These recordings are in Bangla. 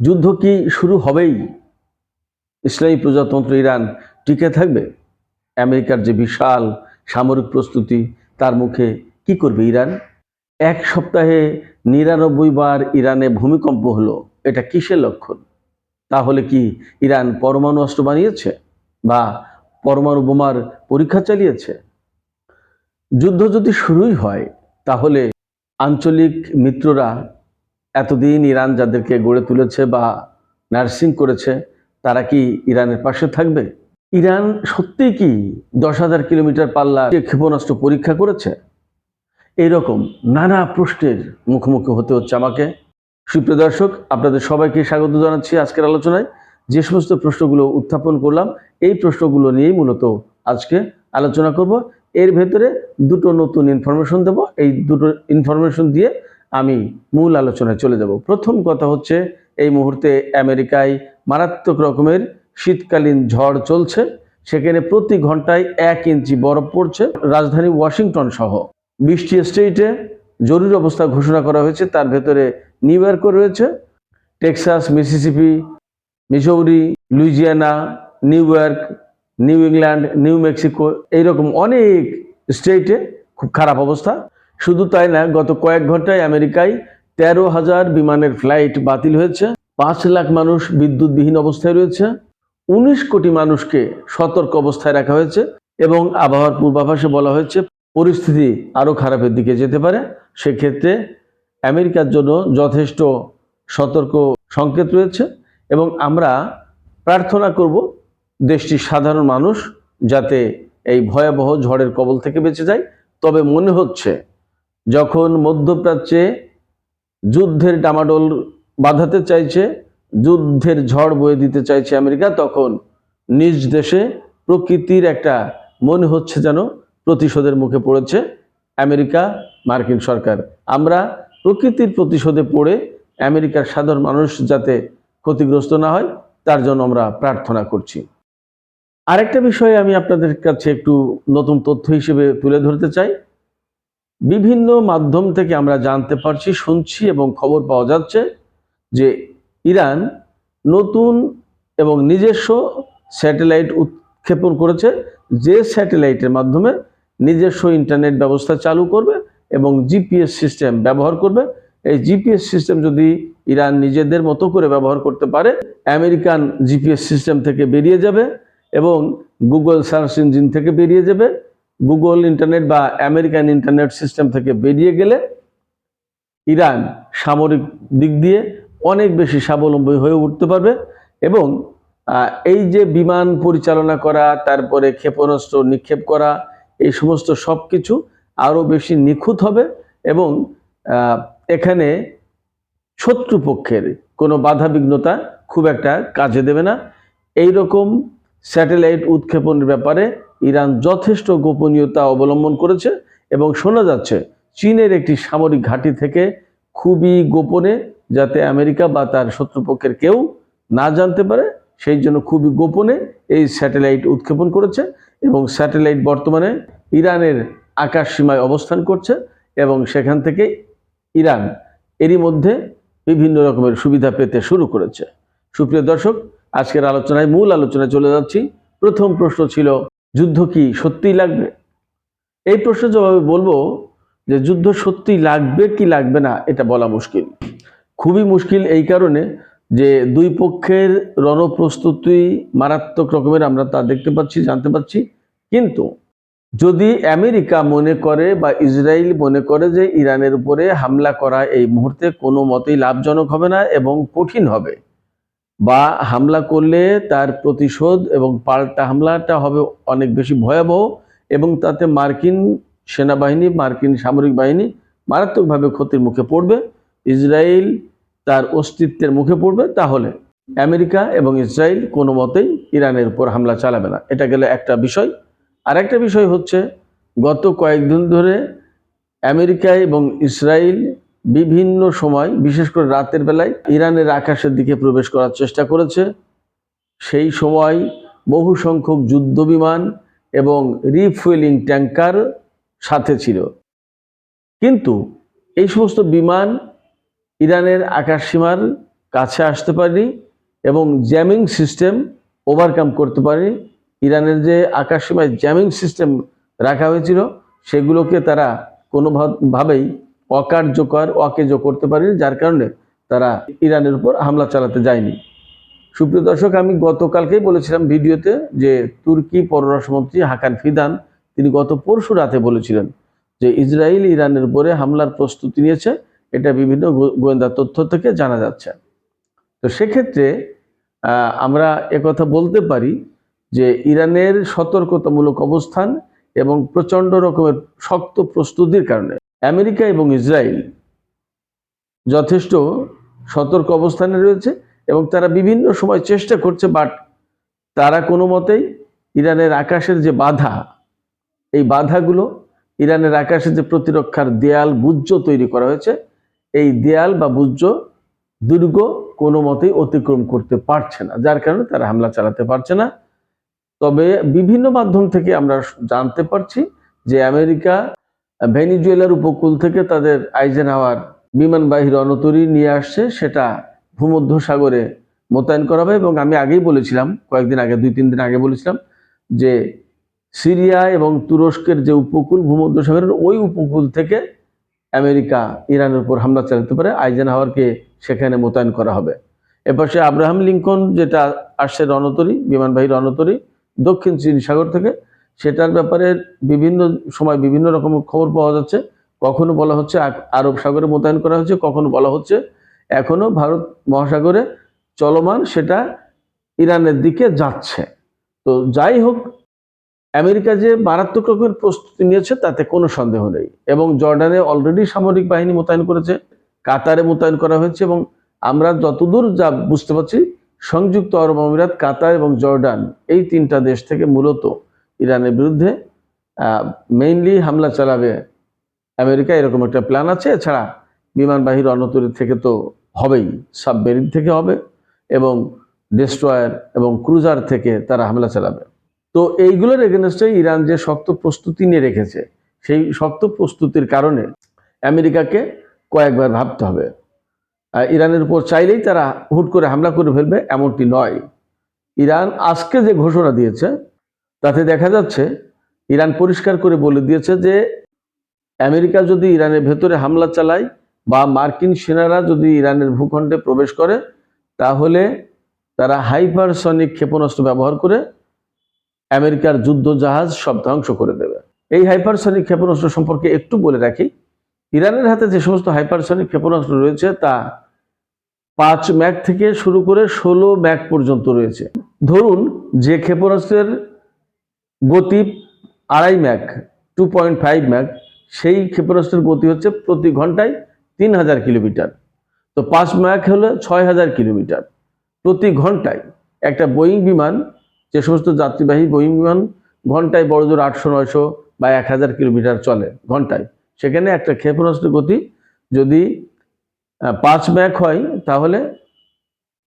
যুদ্ধ কি শুরু হবেই? ইসলামী প্রজাতন্ত্র ইরান টিকে থাকবে? আমেরিকার যে বিশাল সামরিক প্রস্তুতি, তার মুখে কি করবে ইরান? এক সপ্তাহে নিরানব্বই বার ইরানে ভূমিকম্প হলো, এটা কিসের লক্ষণ? তাহলে কি ইরান পরমাণু অস্ত্র বানিয়েছে বা পরমাণু বোমার পরীক্ষা চালিয়েছে? যুদ্ধ যদি শুরুই হয়, তাহলে আঞ্চলিক মিত্ররা এতদিন ইরান যাদেরকে গড়ে তুলেছে বা নার্সিং করেছে, তারা কি ইরানের পাশে থাকবে? ইরান সত্যিই কি দশ হাজার কিলোমিটার পাল্লা ক্ষেপণাস্ত্র পরীক্ষা করেছে? এরকম নানা প্রশ্নের মুখোমুখি হতে হচ্ছে আমাকে। সুপ্রিয় দর্শক, আপনাদের সবাইকে স্বাগত জানাচ্ছি আজকের আলোচনায়। যে সমস্ত প্রশ্নগুলো উত্থাপন করলাম, এই প্রশ্নগুলো নিয়েই মূলত আজকে আলোচনা করব। এর ভেতরে দুটো নতুন ইনফরমেশন দেব। এই দুটো ইনফরমেশন দিয়ে আমি মূল আলোচনায় চলে যাব। প্রথম কথা হচ্ছে, এই মুহূর্তে আমেরিকায় মারাত্মক রকমের শীতকালীন ঝড় চলছে। সেখানে প্রতি ঘন্টায় এক ইঞ্চি বরফ পড়ছে। রাজধানী ওয়াশিংটন সহ বৃষ্টি স্টেটে জরুরি অবস্থা ঘোষণা করা হয়েছে। তার ভেতরে নিউ ইয়র্কও রয়েছে, Texas, Mississippi, Missouri, Louisiana, New York, New England, New Mexico, এইরকম অনেক স্টেটে খুব খারাপ অবস্থা। শুধু তাই না, গত কয়েক ঘন্টায় আমেরিকায় তেরো হাজার বিমানের ফ্লাইট বাতিল হয়েছে, পাঁচ লাখ মানুষ বিদ্যুৎবিহীন অবস্থায় রয়েছে, উনিশ কোটি মানুষকে সতর্ক অবস্থায় রাখা হয়েছে এবং আবহাওয়ার পূর্বাভাসে বলা হয়েছে পরিস্থিতি আরও খারাপের দিকে যেতে পারে। সেক্ষেত্রে আমেরিকার জন্য যথেষ্ট সতর্ক সংকেত রয়েছে এবং আমরা প্রার্থনা করব দেশটির সাধারণ মানুষ যাতে এই ভয়াবহ ঝড়ের কবল থেকে বেঁচে যায়। তবে মনে হচ্ছে যখন মধ্যপ্রাচ্যে যুদ্ধের ডামাডোল বাঁধাতে চাইছে, যুদ্ধের ঝড় বয়ে দিতে চাইছে আমেরিকা, তখন নিজ দেশে প্রকৃতির একটা মনে হচ্ছে যেন প্রতিশোধের মুখে পড়েছে আমেরিকা, মার্কিন সরকার। আমরা প্রকৃতির প্রতিশোধে পড়ে আমেরিকার সাধারণ মানুষ যাতে ক্ষতিগ্রস্ত না হয়, তার জন্য আমরা প্রার্থনা করছি। আরেকটা বিষয়ে আমি আপনাদের কাছে একটু নতুন তথ্য হিসেবে তুলে ধরতে চাই। বিভিন্ন মাধ্যম থেকে আমরা জানতে পারছি, শুনছি এবং খবর পাওয়া যাচ্ছে যে ইরান নতুন এবং নিজস্ব স্যাটেলাইট উৎক্ষেপণ করেছে, যে স্যাটেলাইটের মাধ্যমে নিজস্ব ইন্টারনেট ব্যবস্থা চালু করবে এবং জিপিএস সিস্টেম ব্যবহার করবে। এই জিপিএস সিস্টেম যদি ইরান নিজেদের মতো করে ব্যবহার করতে পারে, আমেরিকান জিপিএস সিস্টেম থেকে বেরিয়ে যাবে এবং গুগল সার্চ ইঞ্জিন থেকে বেরিয়ে যাবে। গুগল ইন্টারনেট বা আমেরিকান ইন্টারনেট সিস্টেম থেকে বেরিয়ে গেলে ইরান সামরিক দিক দিয়ে অনেক বেশি স্বাবলম্বী হয়ে উঠতে পারবে এবং এই যে বিমান পরিচালনা করা, তারপরে ক্ষেপণাস্ত্র নিক্ষেপ করা, এই সমস্ত সব কিছু আরও বেশি নিখুঁত হবে এবং এখানে শত্রুপক্ষের কোনো বাধা বিঘ্নতা খুব একটা কাজে দেবে না। এই রকম স্যাটেলাইট উৎক্ষেপণের ব্যাপারে ইরান যথেষ্ট গোপনীয়তা অবলম্বন করেছে এবং শোনা যাচ্ছে চীনের একটি সামরিক ঘাঁটি থেকে খুবই গোপনে যাতে আমেরিকা বা তার শত্রুপক্ষের কেউ না জানতে পারে, সেই জন্য খুবই গোপনে এই স্যাটেলাইট উৎক্ষেপণ করেছে এবং স্যাটেলাইট বর্তমানে ইরানের আকাশ সীমায় অবস্থান করছে এবং সেখান থেকে ইরান এরই মধ্যে বিভিন্ন রকমের সুবিধা পেতে শুরু করেছে। সুপ্রিয় দর্শক, আজকের আলোচনায় মূল আলোচনায় চলে যাচ্ছি। প্রথম প্রশ্ন ছিল যুদ্ধ কি সত্যিই লাগবে? এই প্রশ্নের জবাবে বলব যে যুদ্ধ সত্যিই লাগবে কি লাগবে না, এটা বলা মুশকিল। খুবই মুশকিল এই কারণে যে দুই পক্ষের রণপ্রস্তুতি মারাত্মক রকমের আমরা তা দেখতে পাচ্ছি, জানতে পাচ্ছি। কিন্তু যদি আমেরিকা মনে করে বা ইসরায়েল মনে করে যে ইরানের উপরে হামলা করা এই মুহূর্তে কোনো মতেই লাভজনক হবে না এবং কঠিন হবে বা হামলা করলে তার প্রতিশোধ এবং পাল্টা হামলাটা হবে অনেক বেশি ভয়াবহ এবং তাতে মার্কিন সেনাবাহিনী, মার্কিন সামরিক বাহিনী মারাত্মকভাবে ক্ষতির মুখে পড়বে। ইসরায়েল তার অস্তিত্বের মুখে পড়বে। তাহলে আমেরিকা এবং ইসরায়েল কোনো মতেই ইরানের উপর হামলা চালাবে না। এটা গেলে একটা বিষয়। আর একটা বিষয় হচ্ছে, গত কয়েকদিন ধরে আমেরিকা এবং ইসরায়েল বিভিন্ন সময়, বিশেষ করে রাতের বেলায়, ইরানের আকাশের দিকে প্রবেশ করার চেষ্টা করেছে। সেই সময় বহু সংখ্যক যুদ্ধ বিমান এবং রিফুয়েলিং ট্যাঙ্কার সাথে ছিল। কিন্তু এই সমস্ত বিমান ইরানের আকাশসীমার কাছে আসতে পারেনি এবং জ্যামিং সিস্টেম ওভারকাম করতে পারেনি। ইরানের যে আকাশসীমায় জ্যামিং সিস্টেম রাখা হয়েছিল, সেগুলোকে তারা কোনোভাবেই অকার্যকর, অকেজ করতে পারেনি, যার কারণে তারা ইরানের উপর হামলা চালাতে যায়নি। সুপ্রিয় দর্শক, আমি গতকালকেই বলেছিলাম ভিডিওতে যে তুর্কি পররাষ্ট্রমন্ত্রী হাকান ফিদান, তিনি গত পরশু রাতে বলেছিলেন যে ইসরায়েল ইরানের উপরে হামলার প্রস্তুতি নিয়েছে, এটা বিভিন্ন গোয়েন্দা তথ্য থেকে জানা যাচ্ছে। তো সেক্ষেত্রে আমরা একথা বলতে পারি যে ইরানের সতর্কতামূলক অবস্থান এবং প্রচণ্ড রকমের শক্ত প্রস্তুতির কারণে আমেরিকা এবং ইসরায়েল যথেষ্ট সতর্ক অবস্থানে রয়েছে এবং তারা বিভিন্ন সময় চেষ্টা করছে বাট তারা কোনো মতেই ইরানের আকাশের যে বাধা, এই বাধাগুলো ইরানের আকাশে যে প্রতিরক্ষার দেয়াল, বুজ্জ তৈরি করা হয়েছে, এই দেয়াল বা বুজ্জ দুর্গ কোনো মতেই অতিক্রম করতে পারছে না, যার কারণে তারা হামলা চালাতে পারছে না। তবে বিভিন্ন মাধ্যম থেকে আমরা জানতে পারছি যে আমেরিকা ভেনিজুয়েলার উপকূল থেকে তাদের আইজেন হাওয়ার বিমানবাহী রণতরী নিয়ে আসছে, সেটা ভূমধ্য সাগরে মোতায়েন করা হবে এবং আমি আগেই বলেছিলাম, কয়েকদিন আগে, দুই, তিন দিন আগে বলেছিলাম যে সিরিয়া এবং তুরস্কের যে উপকূল ভূমধ্য সাগরের ওই উপকূল থেকে আমেরিকা ইরানের উপর হামলা চালাতে পারে আইজেন হাওয়ারকে সেখানে মোতায়েন করা হবে। এপাশে আব্রাহাম লিঙ্কন, যেটা আসছে রণতরী, বিমানবাহী রণতরী, দক্ষিণ চীন সাগর থেকে সেটার ব্যাপারে বিভিন্ন সময় বিভিন্ন রকম খবর পাওয়া যাচ্ছে। কখনো বলা হচ্ছে আরব সাগরে মোতায়েন করা হচ্ছে কখনো বলা হচ্ছে এখনও ভারত মহাসাগরে চলমান সেটা ইরানের দিকে যাচ্ছে। তো যাই হোক, আমেরিকা যে মারাত্মক রকমের প্রস্তুতি নিয়েছে তাতে কোনো সন্দেহ নেই এবং জর্ডানে অলরেডি সামরিক বাহিনী মোতায়েন করেছে, কাতারে মোতায়েন করা হয়েছে এবং আমরা যতদূর যা বুঝতে পারছি, সংযুক্ত আরব আমিরাত, কাতার এবং জর্ডান এই তিনটা দেশ থেকে মূলত ইরানের বিরুদ্ধে মেইনলি হামলা চালাবে আমেরিকা, এরকম একটা প্ল্যান আছে। এছাড়া বিমানবাহী রণতরী থেকে তো হবেই সাবমেরিন থেকে হবে এবং ডেস্ট্রয়ার এবং ক্রুজার থেকে তারা হামলা চালাবে। তো এইগুলোর এগেনস্টে ইরান যে শক্ত প্রস্তুতি নিয়ে রেখেছে, সেই শক্ত প্রস্তুতির কারণে আমেরিকাকে কয়েকবার ভাবতে হবে। ইরানের উপর চাইলেই তারা হুট করে হামলা করে ফেলবে, এমনটি নয়। ইরান আজকে যে ঘোষণা দিয়েছে তাতে দেখা যাচ্ছে, ইরান পরিষ্কার করে বলে দিয়েছে যে, আমেরিকা যদি ইরানের ভেতরে হামলা চালায় বা মার্কিন সেনারা যদি ইরানের ভূখণ্ডে প্রবেশ করে, তাহলে তারা হাইপারসনিক ক্ষেপণাস্ত্র ব্যবহার করে আমেরিকার যুদ্ধ জাহাজ সব ধ্বংস করে দেবে। এই হাইপারসনিক ক্ষেপণাস্ত্র সম্পর্কে একটু বলে রাখি, ইরানের হাতে যে সমস্ত হাইপারসনিক ক্ষেপণাস্ত্র রয়েছে তা পাঁচ ম্যাক থেকে শুরু করে ষোলো ম্যাক পর্যন্ত রয়েছে। ধরুন যে ক্ষেপণাস্ত্রের গতি আড়াই Mach two point five Mach, সেই ক্ষেপণাস্ত্রের গতি হচ্ছে প্রতি ঘন্টায় তিন হাজার কিলোমিটার। তো পাঁচ ম্যাক হলো ছয় হাজার কিলোমিটার প্রতি ঘন্টায়। একটা বোয়িং বিমান, যে সমস্ত যাত্রীবাহী বোয়িং বিমান, ঘন্টায় বড় জোর আটশো, নয়শো বা এক হাজার কিলোমিটার চলে ঘন্টায়। সেখানে একটা ক্ষেপণাস্ত্রের গতি যদি পাঁচ ম্যাক হয়, তাহলে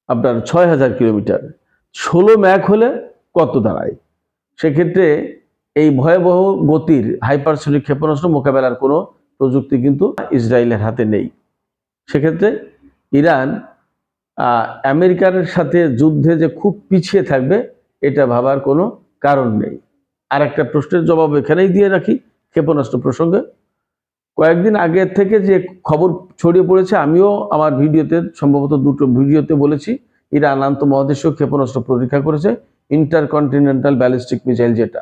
আপনার ছয় হাজার কিলোমিটার। ষোলো ম্যাক হলে কত দাঁড়ায়? সেক্ষেত্রে এই ভয়াবহ গতির হাইপারসনিক ক্ষেপণাস্ত্র মোকাবেলার কোনো প্রযুক্তি কিন্তু ইসরায়েলের হাতে নেই। সেক্ষেত্রে ইরান আমেরিকার সাথে যুদ্ধে যে খুব পিছিয়ে থাকবে, এটা ভাবার কোনো কারণ নেই। আর একটা প্রশ্নের জবাব এখানেই দিয়ে রাখি ক্ষেপণাস্ত্র প্রসঙ্গে। কয়েকদিন আগে থেকে যে খবর ছড়িয়ে পড়েছে, আমিও আমার ভিডিওতে, সম্ভবত দুটো ভিডিওতে বলেছি, ইরান আন্ত মহাদেশীয় ক্ষেপণাস্ত্র পরীক্ষা করেছে। ইন্টারকন্টিনেন্টাল ব্যালিস্টিক মিসাইল যেটা,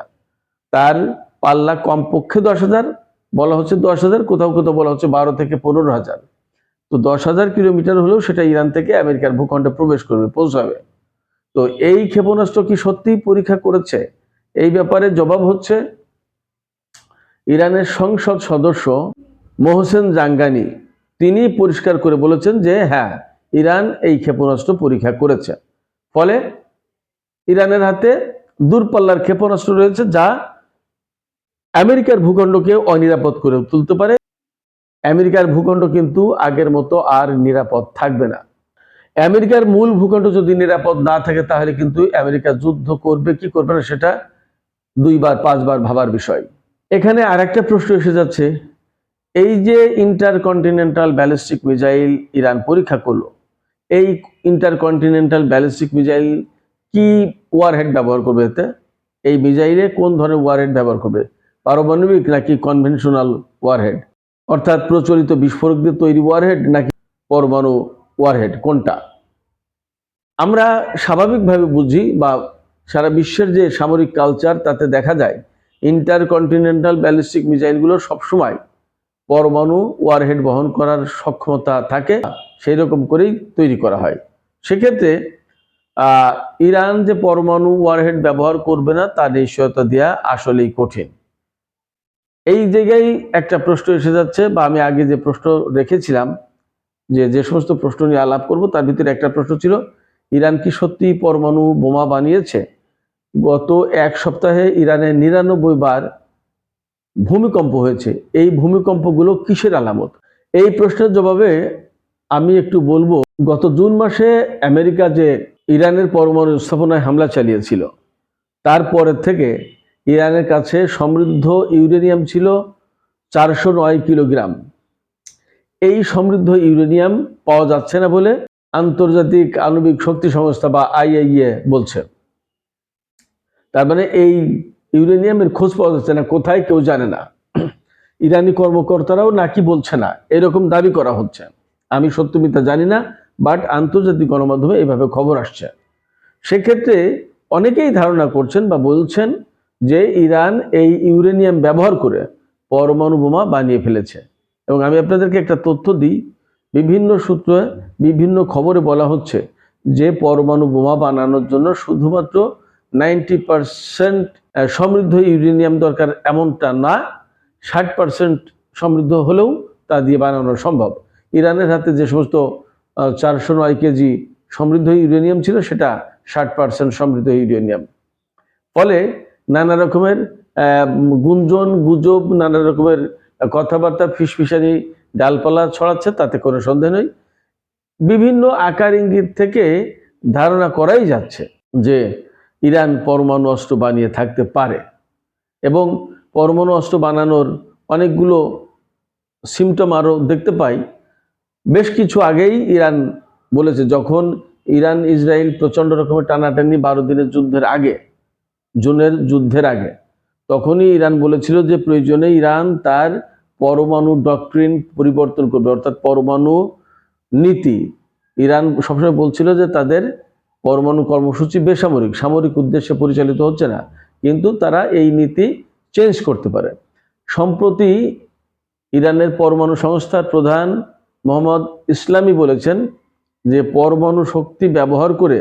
তার পাল্লা কমপক্ষে দশ হাজার, বলা হচ্ছে দশ হাজার, কোথাও কোথাও বলা হচ্ছে বারো থেকে পনেরো হাজার। তো দশ হাজার কিলোমিটার হলেও সেটা ইরান থেকে আমেরিকার ভূখণ্ডে প্রবেশ করবে, পৌঁছাবে। তো এই ক্ষেপণাস্ত্র কি সত্যিই পরীক্ষা করেছে? এই ব্যাপারে জবাব হচ্ছে ইরানের সংসদ সদস্য মোহসেন জাঙ্গানি, তিনি পরিষ্কার করে বলেছেন যে হ্যাঁ ইরান এই ক্ষেপণাস্ত্র পরীক্ষা করেছে। ফলে ইরানের হাতে দূরপাল্লার ক্ষেপণাস্ত্র রয়েছে যা আমেরিকার ভূখণ্ডকে অনিরাপদ করে তুলতে পারে। আমেরিকার ভূখণ্ড কিন্তু আগের মতো আর নিরাপদ থাকবে না। আমেরিকার মূল ভূখণ্ড যদি নিরাপদ না থাকে, তাহলে কিন্তু আমেরিকা যুদ্ধ করবে, কি করবে না সেটা দুইবার, পাঁচবার ভাবার বিষয়। এখানে আর একটা প্রশ্ন এসে যাচ্ছে, এই যে ইন্টারকন্টিনেন্টাল ব্যালিস্টিক মিসাইল ইরান পরীক্ষা করল, এই ইন্টারকন্টিনেন্টাল ব্যালিস্টিক মিসাইল কি ওয়ারহেড ব্যবহার করবে এতে? এই মিসাইলে কোন ধরনের ওয়ারহেড ব্যবহার করবে? পারমাণবিক নাকি কনভেনশনাল ওয়ারহেড অর্থাৎ প্রচলিত বিস্ফোরক দিয়ে তৈরি ওয়ারহেড নাকি পরমাণু ওয়ারহেড কোনটা? আমরা স্বাভাবিকভাবে বুঝি বা সারা বিশ্বের যে সামরিক কালচার তাতে দেখা যায় ইন্টারকন্টিনেন্টাল ব্যালিস্টিক মিসাইলগুলো সবসময় পরমাণু ওয়ারহেড বহন করার সক্ষমতা থাকে সেই রকম করেই তৈরি করা হয়। সেক্ষেত্রে ইরান যে পরমাণু ওয়ারহেড ব্যবহার করবে না তার নিশ্চয়তা দেওয়া আসলেই কঠিন। এই জায়গায় একটা প্রশ্ন এসে যাচ্ছে, বা আমি আগে যে প্রশ্ন রেখেছিলাম, যে যে সমস্ত প্রশ্ন নিয়ে আলাপ করব, তার ভিতরে একটা প্রশ্ন ছিল, ইরান কি সত্যি পরমাণু বোমা বানিয়েছে? গত এক সপ্তাহে ইরানে নিরানব্বই বার ভূমিকম্প হয়েছে। এই ভূমিকম্পগুলো কিসের আলামত? এই প্রশ্নের জবাবে আমি একটু বলব, গত জুন মাসে আমেরিকা যে ইরানের পরমাণু স্থাপনায় হামলা চালিয়েছিল। তারপরের থেকে ইরানের কাছে সমৃদ্ধ ইউরেনিয়াম ছিল চারশো নয় কিলোগ্রাম। এই সমৃদ্ধ ইউরেনিয়াম পাওয়া যাচ্ছে না বলে আন্তর্জাতিক আণবিক শক্তি সংস্থা বা আইআইএ বলছে। তার মানে এই ইউরেনিয়ামের খোঁজ পাওয়া যাচ্ছে না, কোথায় কেউ জানে না। ইরানি কর্মকর্তারাও নাকি বলছে না, এরকম দাবি করা হচ্ছে। আমি সত্য মিথ্যা জানি না বাট আন্তর্জাতিক গণমাধ্যমে এইভাবে খবর আসছে। সেক্ষেত্রে অনেকেই ধারণা করছেন বা বলছেন যে ইরান এই ইউরেনিয়াম ব্যবহার করে পরমাণু বোমা বানিয়ে ফেলেছে। এবং আমি আপনাদেরকে একটা তথ্য দিই, বিভিন্ন সূত্রে বিভিন্ন খবরে বলা হচ্ছে যে পরমাণু বোমা বানানোর জন্য শুধুমাত্র নাইনটি পারসেন্ট সমৃদ্ধ ইউরেনিয়াম দরকার এমনটা না, ষাট পার্সেন্ট সমৃদ্ধ হলেও তা দিয়ে বানানো সম্ভব। ইরানের হাতে যে সমস্ত চারশো নয় কেজি সমৃদ্ধ ইউরেনিয়াম ছিল, সেটা ষাট পার্সেন্ট সমৃদ্ধ ইউরেনিয়াম। ফলে নানা রকমের গুঞ্জন, গুজব, নানা রকমের কথাবার্তা, ফিসফিসানি, ডালপালা ছড়াচ্ছে, তাতে কোনো সন্দেহ নেই। বিভিন্ন আকার ইঙ্গিত থেকে ধারণা করাই যাচ্ছে যে ইরান পরমাণু অস্ত্র বানিয়ে থাকতে পারে। এবং পরমাণু অস্ত্র বানানোর অনেকগুলো সিমটম আরও দেখতে পাই। বেশ কিছু আগেই ইরান বলেছে, যখন ইরান ইসরায়েল প্রচণ্ড রকমের টানাটানি বারো দিনের যুদ্ধের আগে, জুনের যুদ্ধের আগে, তখনই ইরান বলেছিল যে প্রয়োজনে ইরান তার পরমাণু ডক্ট্রিন পরিবর্তন করবে, অর্থাৎ পরমাণু নীতি। ইরান সবসময় বলছিল যে তাদের পরমাণু কর্মসূচি বেসামরিক, সামরিক উদ্দেশ্যে পরিচালিত হচ্ছে না, কিন্তু তারা এই নীতি চেঞ্জ করতে পারে। সম্প্রতি ইরানের পরমাণু সংস্থার প্রধান মোহাম্মদ ইসলামী বলেছেন যে পরমাণু শক্তি ব্যবহার করে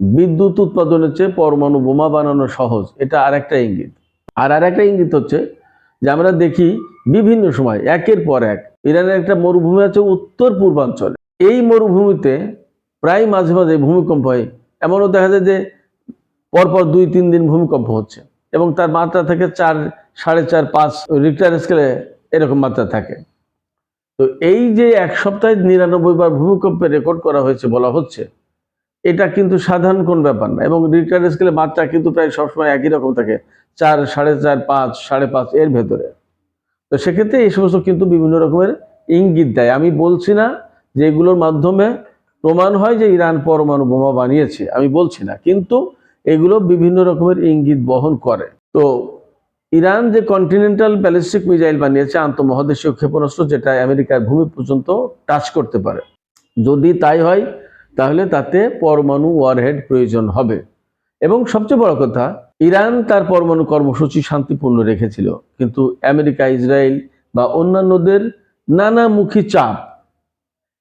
বিদ্যুৎ উৎপাদনের চেয়ে পরমাণু বোমা বানানো সহজ। এটা আর একটা ইঙ্গিত। আর আর একটা ইঙ্গিত হচ্ছে যে আমরা দেখি বিভিন্ন সময়, একের পর এক, ইরানের একটা মরুভূমি আছে উত্তর পূর্বাঞ্চলে। এই মরুভূমিতে প্রায় মাঝে মাঝে ভূমিকম্প হয়। এমনও দেখা যায় যে পরপর দুই, তিন দিন ভূমিকম্প হচ্ছে এবং তার মাত্রা থেকে চার, সাড়ে চার, পাঁচ রিক্টার স্কেলে এরকম মাত্রা থাকে। তো এই যে এক সপ্তাহে নিরানব্বই বার ভূমিকম্পে রেকর্ড করা হয়েছে বলা হচ্ছে, এটা কিন্তু সাধারণ কোন ব্যাপার না। এবং রিটার স্কেলে মাত্রা কিন্তু প্রায় সবসময় একই রকম থাকে, চার, সাড়ে চার, পাঁচ, সাড়ে পাঁচ এর ভেতরে। তো সেক্ষেত্রে এই সমস্ত কিন্তু বিভিন্ন রকমের ইঙ্গিত দেয়। আমি বলছি না যে এগুলোর মাধ্যমে প্রমাণ হয় যে ইরান পরমাণু বোমা বানিয়েছে, আমি বলছি না। কিন্তু এগুলো বিভিন্ন রকমের ইঙ্গিত বহন করে। তো ইরান যে কন্টিনেন্টাল ব্যালিস্টিক মিসাইল বানিয়েছে আন্তঃমহাদেশীয় ক্ষেপণাস্ত্র, যেটা আমেরিকার ভূমি পর্যন্ত টাচ করতে পারে। যদি তাই হয়, তাহলে তাতে পরমাণু ওয়ারহেড প্রয়োজন হবে। এবং সবচেয়ে বড় কথা, ইরান তার পরমাণু কর্মসূচি শান্তিপূর্ণ রেখেছিল। কিন্তু আমেরিকা, ইসরায়েল বা অন্যান্যদের নানামুখী চাপ।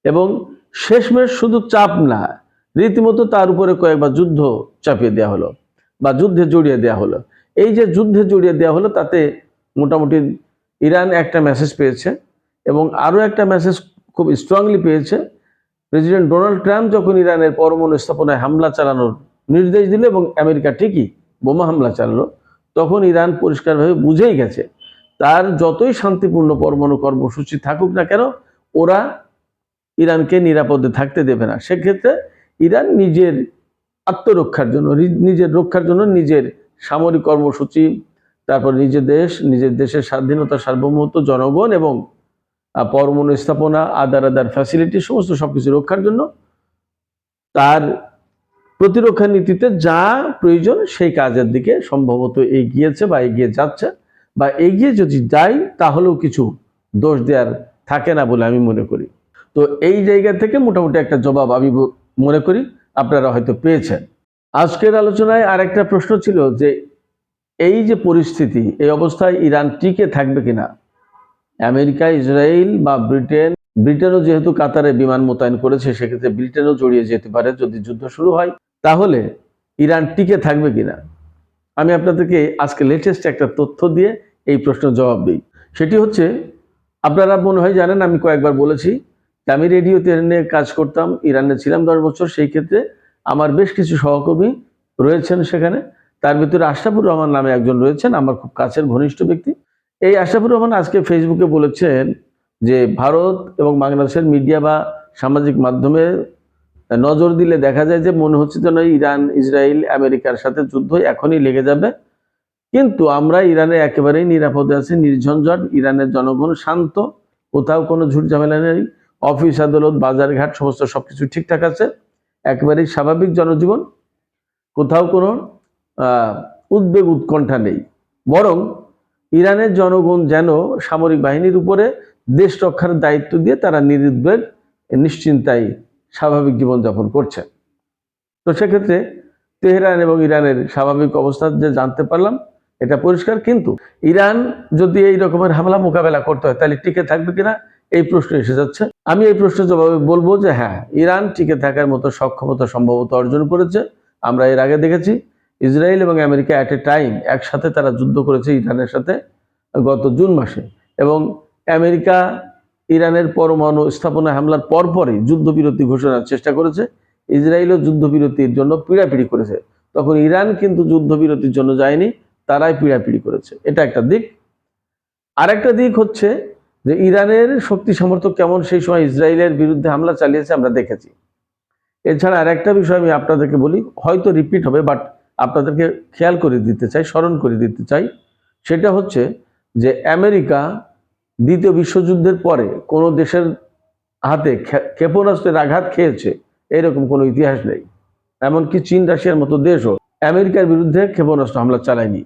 এবং শেষমেশ শুধু চাপ না, রীতিমতো তার উপরে কয়েকবার যুদ্ধ চাপিয়ে দেওয়া হলো বা যুদ্ধে জড়িয়ে দেওয়া হলো। এই যে যুদ্ধে জড়িয়ে দেওয়া হলো, তাতে মোটামুটি ইরান একটা মেসেজ পেয়েছে এবং আরও একটা মেসেজ খুব স্ট্রংলি পেয়েছে। প্রেসিডেন্ট ডোনাল্ড ট্রাম্প যখন ইরানের পরমাণু স্থাপনায় হামলা চালানোর নির্দেশ দিল এবং আমেরিকা ঠিকই বোমা হামলা চালালো, তখন ইরান পরিষ্কারভাবে বুঝেই গেছে, তার যতই শান্তিপূর্ণ পরমাণু কর্মসূচি থাকুক না কেন, ওরা ইরানকে নিরাপদে থাকতে দেবে না। সেক্ষেত্রে ইরান নিজের আত্মরক্ষার জন্য নিজের রক্ষার জন্য নিজের সামরিক কর্মসূচি, তারপর নিজের দেশ নিজের দেশের স্বাধীনতা সার্বভৌমত্ব, জনগণ এবং পরমাণু স্থাপনা, আদার আদার ফ্যাসিলিটি সমস্ত সবকিছু রক্ষার জন্য তার প্রতিরক্ষা নীতিতে যা প্রয়োজন সেই কাজের দিকে সম্ভবত এগিয়েছে বা এগিয়ে যাচ্ছে বা এগিয়ে যদি যাই তাহলেও কিছু দোষ দেওয়ার থাকে না বলে আমি মনে করি। তো এই জায়গা থেকে মোটামুটি একটা জবাব আমি মনে করি। আপনারা হয়তো পেয়েছেন। আজকের আলোচনায় আরেকটা প্রশ্ন ছিল যে এই যে পরিস্থিতি, এই অবস্থায় ইরান টিকে থাকবে কিনা? আমেরিকা, ইসরায়েল বা ব্রিটেন? ব্রিটেনও যেহেতু কাতারে বিমান মোতায়েন করেছে, সেক্ষেত্রে ব্রিটেনও জড়িয়ে যেতে পারে যদি যুদ্ধ শুরু হয়। তাহলে ইরান টিকে থাকবে কিনা? আমি আপনাদেরকে আজকে লেটেস্ট একটা তথ্য দিয়ে এই প্রশ্নের জবাব দিই। সেটি হচ্ছে, আপনারা মনে হয় জানেন, আমি কয়েকবার বলেছি আমি রেডিওতে কাজ করতাম, ইরানে ছিলাম দশ বছর, সেই ক্ষেত্রে আমার বেশ কিছু সহকর্মী রয়েছেন সেখানে। তার ভিতরে আশরাফুর রহমান নামে একজন রয়েছেন, আমার খুব কাছের ঘনিষ্ঠ ব্যক্তি। এই আশরাফুর রহমান আজকে ফেসবুকে বলেছেন যে, ভারত এবং বাংলাদেশের মিডিয়া বা সামাজিক মাধ্যমে নজর দিলে দেখা যায় যে, মনে হচ্ছে যেন ইরান, ইসরায়েল, আমেরিকার সাথে যুদ্ধ এখনই লেগে যাবে। কিন্তু আমরা ইরানে একেবারেই নিরাপদে আছি, নির্ঝঞ্ঝট, ইরানের জনগণ শান্ত, কোথাও কোনো ঝুট ঝামেলা নেই, অফিস আদালত, বাজারঘাট, সমস্ত সবকিছু ঠিকঠাক আছে। একেবারেই স্বাভাবিক জনজীবন, কোথাও কোনো উদ্বেগ উৎকণ্ঠা নেই। বরং ইরানের জনগণ যেন সামরিক বাহিনীর উপরে দেশ রক্ষার দায়িত্ব দিয়ে তারা নিরুদ্বেগ, নিশ্চিন্তায় স্বাভাবিক জীবনযাপন করছে। তো সেক্ষেত্রে তেহরান এবং ইরানের স্বাভাবিক অবস্থা যে জানতে পারলাম, এটা পরিষ্কার। কিন্তু ইরান যদি এই রকমের হামলা মোকাবেলা করতে হয়, তাহলে টিকে থাকবে কিনা? এই প্রশ্ন এসে যাচ্ছে। আমি এই প্রশ্নের জবাবে বলব যে হ্যাঁ ইরান টিকে থাকার মতো সক্ষমতা সম্ভবত অর্জন করেছে। আমরা এর আগে দেখেছি, ইসরায়েল এবং আমেরিকা অ্যাট এ টাইম একসাথে তারা যুদ্ধ করেছে ইরানের সাথে গত জুন মাসে। এবং আমেরিকা ইরানের পরমাণু স্থাপনা হামলার পরপরই যুদ্ধবিরতি ঘোষণার চেষ্টা করেছে। ইসরায়েলও যুদ্ধবিরতির জন্য পীড়াপিড়ি করেছে। তখন ইরান কিন্তু যুদ্ধবিরতির জন্য যায়নি, তারাই পীড়াপিড়ি করেছে। এটা একটা দিক। আরেকটা দিক হচ্ছে যে ইরানের শক্তি সামর্থ্য কেমন সেই সময় ইসরায়েলের বিরুদ্ধে হামলা চালিয়েছে আমরা দেখেছি। এছাড়া আর একটা বিষয় আমি আপনাদেরকে বলি, হয়তো রিপিট হবে বাট আপনাদেরকে খেয়াল করে দিতে চাই, স্মরণ করে দিতে চাই। সেটা হচ্ছে যে আমেরিকা দ্বিতীয় বিশ্বযুদ্ধের পরে কোনো দেশের হাতে ক্ষেপণাস্ত্রের আঘাত খেয়েছে, এরকম কোনো ইতিহাস নেই। এমনকি চীন, রাশিয়ার মতো দেশও আমেরিকার বিরুদ্ধে ক্ষেপণাস্ত্র হামলা চালায়নি।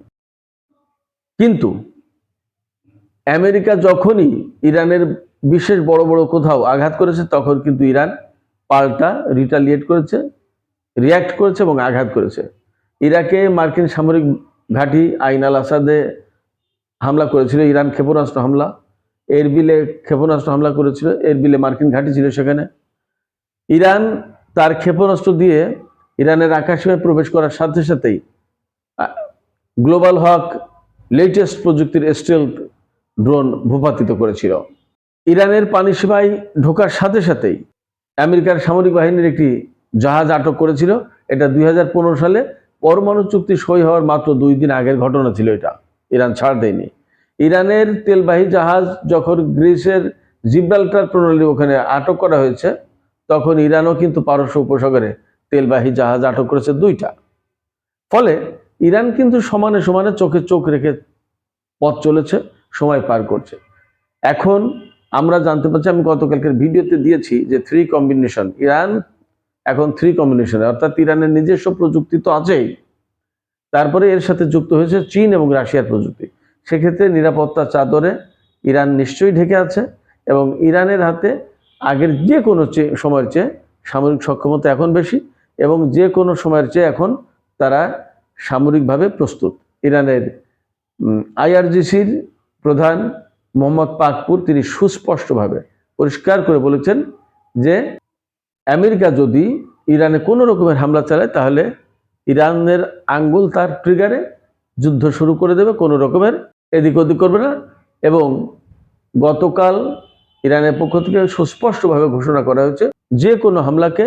কিন্তু আমেরিকা যখনই ইরানের বিশেষ বড় বড় কোথাও আঘাত করেছে, তখন কিন্তু ইরান পাল্টা রিটালিয়েট করেছে রিয়াক্ট করেছে এবং আঘাত করেছে। ইরাকে মার্কিন সামরিক ঘাঁটি আইন আল আসাদে হামলা করেছিল, ইরান ক্ষেপণাস্ত্র হামলা। এরবিলে ক্ষেপণাস্ত্র হামলা করেছিল এরবিলে মার্কিন ঘাঁটি ছিল সেখানে। ইরান তার ক্ষেপণাস্ত্র দিয়ে ইরানের আকাশে প্রবেশ করার সাথে সাথেই গ্লোবাল হক লেটেস্ট প্রযুক্তির স্টেলথ ড্রোন ভূপাতিত করেছিল। ইরানের পানি সীমায় ঢোকার সাথে সাথেই আমেরিকার সামরিক বাহিনীর একটি জাহাজ আটক করেছিল। এটা দুই হাজার পনেরো সালে পরমাণু চুক্তি সই হওয়ার মাত্র দুই দিন আগের ঘটনা ছিল এটা। ইরান ছাড় দেয়নি। ইরানের তেলবাহী জাহাজ যখন গ্রিসের জিব্রাল্টার প্রণালী ওখানে আটক করা হয়েছে, তখন ইরানও কিন্তু পারস্য উপসাগরে তেলবাহী জাহাজ আটক করেছে দুইটা। ফলে ইরান কিন্তু সমানে সমানে চোখে চোখ রেখে পথ চলেছে। সময় পার করছে। এখন আমরা জানতে পারছি, আমি গতকালকের ভিডিওতে দিয়েছি যে থ্রি কম্বিনেশন ইরান, এখন থ্রি কম্বিনেশনে অর্থাৎ ইরানের নিজস্ব প্রযুক্তি তো আছেই। তারপরে এর সাথে যুক্ত হয়েছে চীন এবং রাশিয়ার প্রযুক্তি। সেক্ষেত্রে নিরাপত্তা চাদরে ইরান নিশ্চয়ই ঢেকে আছে এবং ইরানের হাতে আগের যে কোনো চেয়ে সময়ের চেয়ে সামরিক সক্ষমতা এখন বেশি এবং যে কোনো সময়ের চেয়ে এখন তারা সামরিকভাবে প্রস্তুত। ইরানের আইআরজিসির প্রধান মোহাম্মদ পাকপুর তিনি সুস্পষ্টভাবে পরিষ্কার করে বলেছেন যে আমেরিকা যদি ইরানে কোনো রকমের হামলা চালায়, তাহলে ইরানের আঙ্গুল তার ট্রিগারে যুদ্ধ শুরু করে দেবে, কোনো রকমের এদিক ওদিক করবে না। এবং গতকাল ইরানের পক্ষ থেকে সুস্পষ্টভাবে ঘোষণা করা হয়েছে, যে কোনো হামলাকে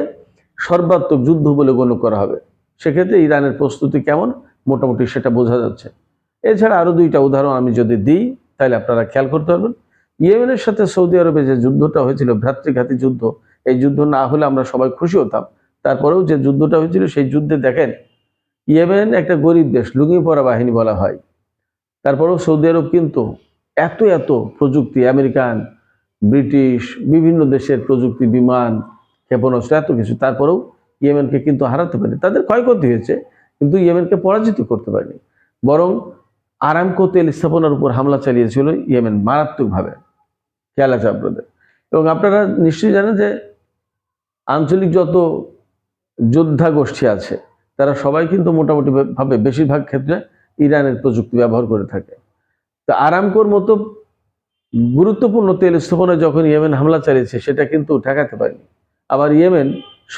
সর্বাত্মক যুদ্ধ বলে গণ্য করা হবে। সেক্ষেত্রে ইরানের প্রস্তুতি কেমন? মোটামুটি সেটা বোঝা যাচ্ছে। এছাড়া আরও দুইটা উদাহরণ আমি যদি দিই তাহলে আপনারা খেয়াল করতে পারবেন। ইয়েমেনের সাথে সৌদি আরবে যে যুদ্ধটা হয়েছিল, ভ্রাতৃঘাতী যুদ্ধ, এই যুদ্ধ না হলে আমরা সবাই খুশি হতাম। তারপরেও যে যুদ্ধটা হয়েছিল, সেই যুদ্ধে দেখেন, ইয়েমেন একটা গরিব দেশ, লুঙ্গি পরা বাহিনী বলা হয়। তারপরেও সৌদি আরব কিন্তু এত এত প্রযুক্তি, আমেরিকান, ব্রিটিশ, বিভিন্ন দেশের প্রযুক্তি, বিমান, ক্ষেপণাস্ত্র, এত কিছু, তারপরেও ইয়েমেনকে কিন্তু হারাতে পারেনি। তাদের ক্ষয়ক্ষতি হয়েছে, কিন্তু ইয়েমেনকে পরাজিত করতে পারেনি। বরং আরামকো তেল স্থাপনার উপর হামলা চালিয়েছিল ইয়েমেন মারাত্মকভাবে। খেয়াল আছে আপনাদের। এবং আপনারা নিশ্চয়ই জানেন যে আঞ্চলিক যত যোদ্ধা গোষ্ঠী আছে, তারা সবাই কিন্তু মোটামুটি ভাবে বেশিরভাগ ক্ষেত্রে ইরানের প্রযুক্তি ব্যবহার করে থাকে। তো আরামকোর মতো গুরুত্বপূর্ণ তেল স্থাপনায় যখন ইয়েমেন হামলা চালিয়েছে, সেটা কিন্তু ঠেকাতে পারেনি। আবার ইয়েমেন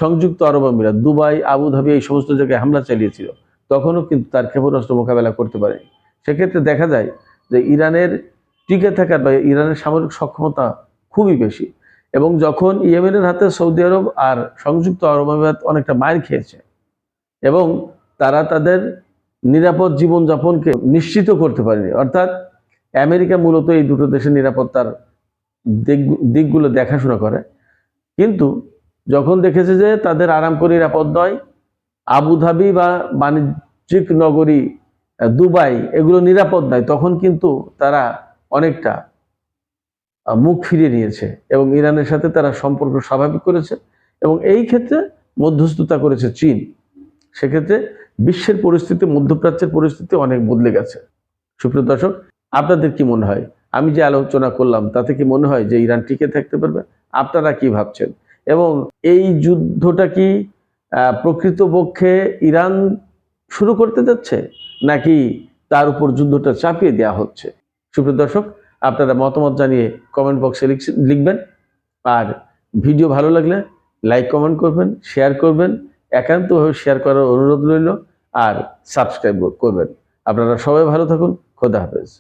সংযুক্ত আরব আমিরাত, দুবাই, আবুধাবি এই সমস্ত জায়গায় হামলা চালিয়েছিল, তখনও কিন্তু তার ক্ষেপণাস্ত্র মোকাবেলা করতে পারেনি। সেক্ষেত্রে দেখা যায় যে ইরানের টিকে থাকার বা ইরানের সামরিক সক্ষমতা খুবই বেশি এবং যখন ইয়েমেনের হাতে সৌদি আরব আর সংযুক্ত আরব আমিরাত অনেকটা মায়ের খেয়েছে এবং তারা তাদের নিরাপদ জীবনযাপনকে নিশ্চিত করতে পারেনি, অর্থাৎ আমেরিকা মূলত এই দুটো দেশের নিরাপত্তার দিক, দিকগুলো দেখাশোনা করে, কিন্তু যখন দেখেছে যে তাদের আরাম করে নিরাপদ নয়, আবুধাবি বা বাণিজ্যিক নগরী দুবাই, এগুলো নিরাপদ নয়। তখন কিন্তু তারা অনেকটা মুখ ফিরিয়ে নিয়েছে এবং ইরানের সাথে তারা সম্পর্ক স্বাভাবিক করেছে এবং এই ক্ষেত্রে মধ্যস্থতা করেছে চীন। সেক্ষেত্রে বিশ্বের পরিস্থিতি, মধ্যপ্রাচ্যের পরিস্থিতি অনেক বদলে গেছে। সুপ্রিয় দর্শক, আপনাদের কি মনে হয়? আমি যে আলোচনা করলাম, তাতে কি মনে হয় যে ইরান টিকে থাকতে পারবে? আপনারা কি ভাবছেন? এবং এই যুদ্ধটা কি প্রকৃতপক্ষে ইরান শুরু করতে যাচ্ছে? নাকি তার উপর যুদ্ধটা চাপিয়ে দেওয়া হচ্ছে? সুপ্রিয় দর্শক, আপনারা মতামত জানিয়ে কমেন্ট বক্সে লিখবেন। আর ভিডিও ভালো লাগলে লাইক কমেন্ট করবেন শেয়ার করবেন। একান্তভাবে শেয়ার করার অনুরোধ রইল। আর সাবস্ক্রাইব করবেন। আপনারা সবাই ভালো থাকুন। খোদা হাফেজ।